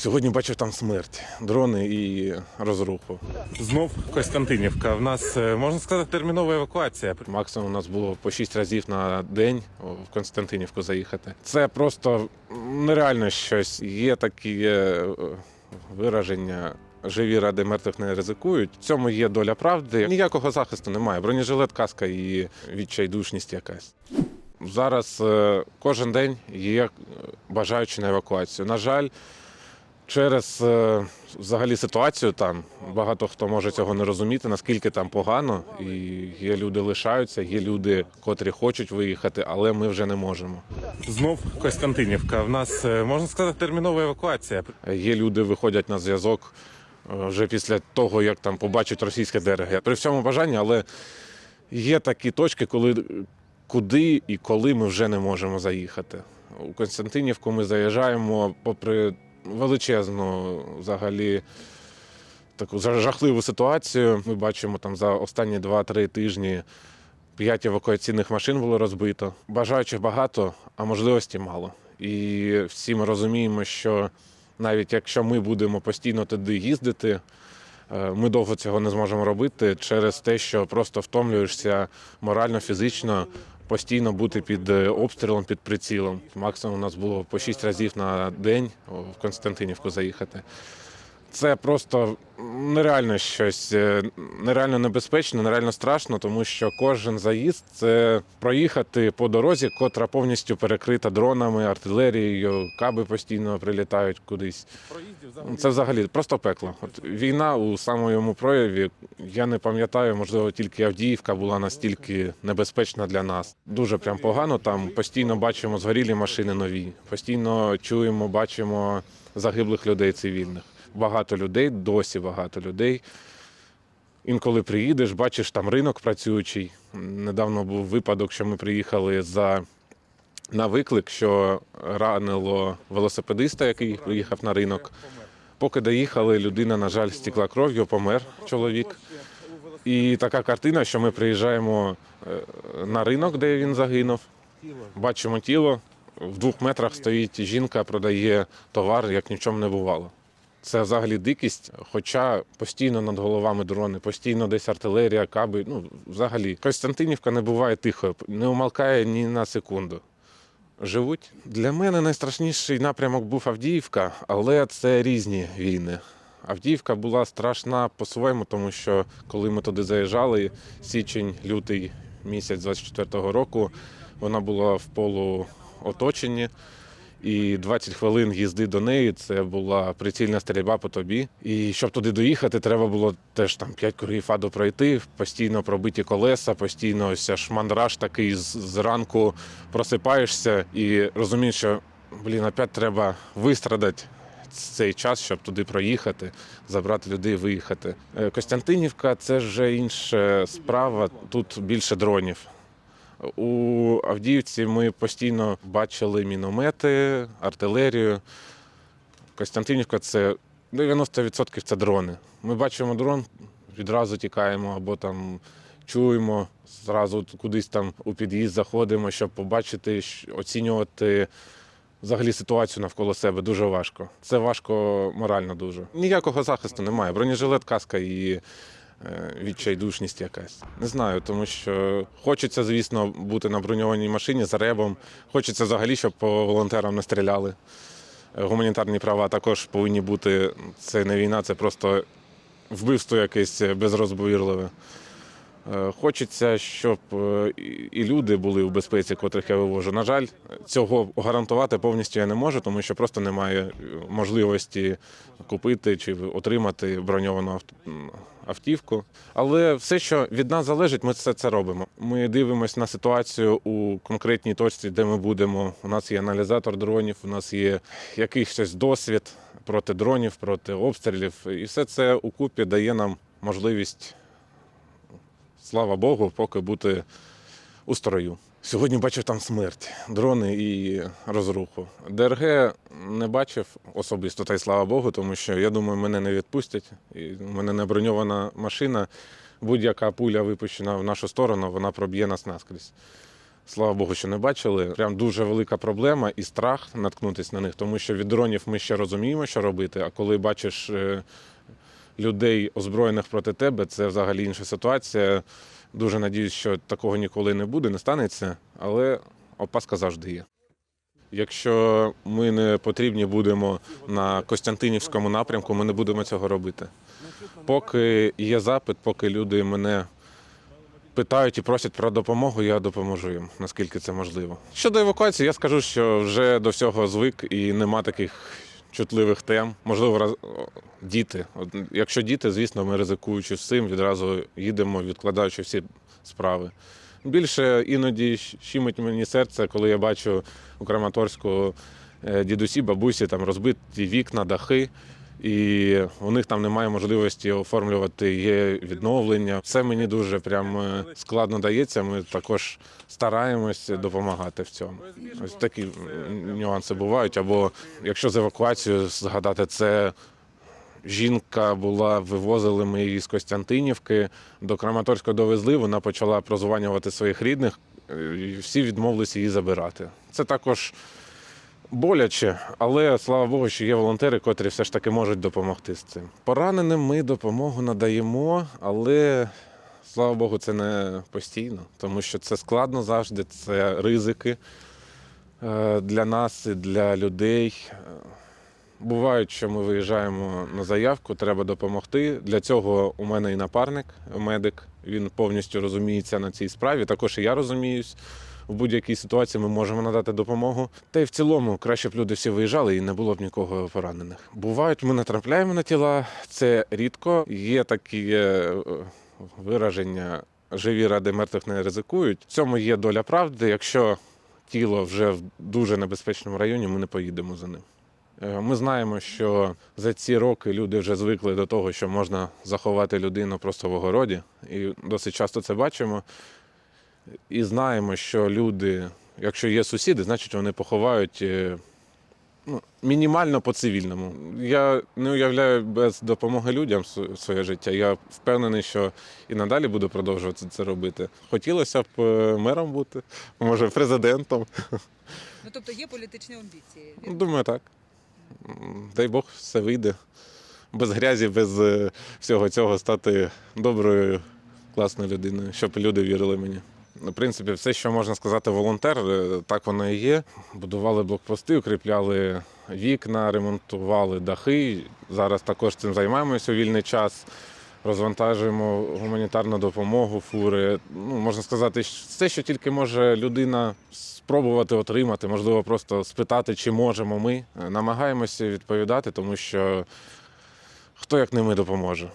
Сьогодні бачив там смерть, дрони і розруху. Знов Костянтинівка. В нас е, можна сказати термінова евакуація. Максимум у нас було по 6 разів на день в Константинівку заїхати. Це просто нереально щось. Є такі е, вираження. Живі ради мертвих не ризикують. В цьому є доля правди. Ніякого захисту немає. Бронежилет, каска і відчайдушність якась. Зараз е, кожен день є бажаючі на евакуацію. На жаль, через е, взагалі ситуацію там багато хто може цього не розуміти, наскільки там погано, і є люди лишаються, є люди, котрі хочуть виїхати, але ми вже не можемо. Знов Костянтинівка. В нас е, можна сказати термінова евакуація. Є люди, виходять на зв'язок е, вже після того, як там побачать російське ДРГ. При всьому бажанні, але є такі точки, коли куди і коли ми вже не можемо заїхати. У Константинівку ми заїжджаємо попри величезну взагалі таку жа- жахливу ситуацію. Ми бачимо там за останні 2-3 тижні п'ять евакуаційних машин було розбито. Бажаючих багато, а можливості мало. І всі ми розуміємо, що навіть якщо ми будемо постійно туди їздити, е, ми довго цього не зможемо робити через те, що просто втомлюєшся морально, фізично, постійно бути під е, обстрілом, під прицілом. Максимум у нас було по шість разів на день в Константинівку заїхати. Це просто нереально щось, е, нереально небезпечно, нереально страшно, тому що кожен заїзд це проїхати по дорозі, котра повністю перекрита дронами, артилерією, каби постійно прилітають кудись. Це взагалі просто пекло. От війна у самому прояві. Я не пам'ятаю, можливо, тільки Авдіївка була настільки небезпечна для нас. Дуже прям погано. Там постійно бачимо згорілі машини нові, постійно чуємо, бачимо загиблих людей цивільних. Багато людей, досі багато людей. Інколи приїдеш, бачиш там ринок працюючий. Недавно був випадок, що ми приїхали за на виклик, що ранило велосипедиста, який приїхав на ринок. Поки доїхали, людина, на жаль, стікла кров'ю, помер чоловік. І така картина, що ми приїжджаємо е, на ринок, де він загинув, бачимо тіло. В двох метрах стоїть жінка, продає товар, як ні в чому не бувало. Це взагалі дикість, хоча постійно над головами дрони, постійно десь артилерія, каби. Ну, взагалі, Костянтинівка не буває тихою, не умалкає ні на секунду. Живуть. Для мене найстрашніший напрямок був Авдіївка, але це різні війни. Авдіївка була страшна по-своєму, тому що коли ми туди заїжджали, січень, лютий місяць 24-го року, вона була в полуоточенні. І 20 хвилин їзди до неї це була прицільна стрільба по тобі. І щоб туди доїхати, треба було теж там 5 кругів аду пройти, постійно пробиті колеса, постійно ось аж мандраж такий зранку просипаєшся і розумієш, що блін, опять треба вистрадати цей час, щоб туди проїхати, забрати людей, виїхати. Е, Костянтинівка це вже інша справа. Тут більше дронів. У Авдіївці ми постійно бачили міномети, артилерію. Костянтинівка це 90% це дрони. Ми бачимо дрон, відразу тікаємо або там чуємо, зразу кудись там у під'їзд заходимо, щоб побачити, оцінювати взагалі ситуацію навколо себе дуже важко. Це важко морально дуже. Ніякого захисту немає. Бронежилет, каска і відчайдушність якась. Не знаю, тому що хочеться, звісно, бути на броньованій машині за ребом. Хочеться взагалі, щоб по волонтерам не стріляли. Е, Гуманітарні права також повинні бути. Це не війна, це просто вбивство якесь безрозбовірливе. Е, Хочеться, щоб е, і- люди були в безпеці, котрих я вивожу. На жаль, цього гарантувати повністю я не можу, тому що просто немає е, можливості купити чи отримати броньовану авт- автівку. Але все, що від нас залежить, ми все це робимо. Ми дивимося на ситуацію у конкретній точці, де ми будемо. У нас є аналізатор дронів, у нас є якийсь досвід проти дронів, проти обстрілів. І все це укупі дає нам можливість слава Богу, поки бути у строю. Сьогодні бачив там смерть, дрони і розруху. ДРГ не бачив особисто, та й слава Богу, тому що я думаю, мене не відпустять. І у мене не броньована машина. Будь-яка пуля випущена в нашу сторону, вона проб'є нас наскрізь. Слава Богу, що не бачили. Прям дуже велика проблема і страх наткнутися на них, тому що від дронів ми ще розуміємо, що робити. А коли бачиш е, людей, озброєних проти тебе, це взагалі інша ситуація. Дуже надіюсь, що такого ніколи не буде, не станеться, але опаска завжди є. Якщо ми не потрібні будемо на Костянтинівському напрямку, ми не будемо цього робити. Поки є запит, поки люди мене питають і просять про допомогу, я допоможу їм, наскільки це можливо. Щодо евакуації, я скажу, що вже до всього звик і нема таких чутливих тем. Можливо, раз- діти. Якщо діти, звісно, ми ризикуючи з цим, відразу їдемо, відкладаючи всі справи. Більше іноді щимить мені серце, коли я бачу у Краматорську е, дідусі, бабусі, там розбиті вікна, дахи. І у них там немає можливості оформлювати є відновлення. Це мені дуже прям е, складно дається. Ми також стараємось допомагати в цьому. Ось такі нюанси бувають. Або якщо з евакуацією згадати, це жінка була, вивозили ми її з Костянтинівки до Краматорська довезли. Вона почала прозванювати своїх рідних, е, всі відмовилися її забирати. Це також боляче, але слава Богу, що є волонтери, котрі все ж таки можуть допомогти з цим. Пораненим ми допомогу надаємо, але слава Богу, це не постійно, тому що це складно завжди, це ризики е, для нас і для людей. Е, Бувають, що ми виїжджаємо на заявку, треба допомогти. Для цього у мене і напарник, медик. Він повністю розуміється на цій справі. Також і я розуміюсь. В будь-якій ситуації ми можемо надати допомогу. Та й в цілому краще б люди всі виїжджали і не було б нікого поранених. Бувають, ми натрапляємо на тіла. Це рідко. Є такі е, вираження живі ради мертвих не ризикують. В цьому є доля правди. Якщо тіло вже в дуже небезпечному районі, ми не поїдемо за ним. Е, Ми знаємо, що за ці роки люди вже звикли до того, що можна заховати людину просто в огороді, і досить часто це бачимо. І знаємо, що люди, якщо є сусіди, значить вони поховають е, ну, мінімально по цивільному. Я не уявляю без допомоги людям своє життя. Я впевнений, що і надалі буду продовжувати це робити. Хотілося б е, мером бути, може, президентом. Ну тобто є політичні амбіції. Думаю, так. Дай Бог, все вийде. Без грязі, без е, всього цього стати доброю, класною людиною, щоб люди вірили мені. В принципі, все, що можна сказати, волонтер, е, так воно і є. Будували блокпости, укріпляли вікна, ремонтували дахи. Зараз також цим займаємося у вільний час. Розвантажуємо гуманітарну допомогу, фури. Ну, можна сказати, все, що тільки може людина спробувати отримати, можливо, просто спитати, чи можемо ми. Намагаємося відповідати, тому що хто як не ми допоможе.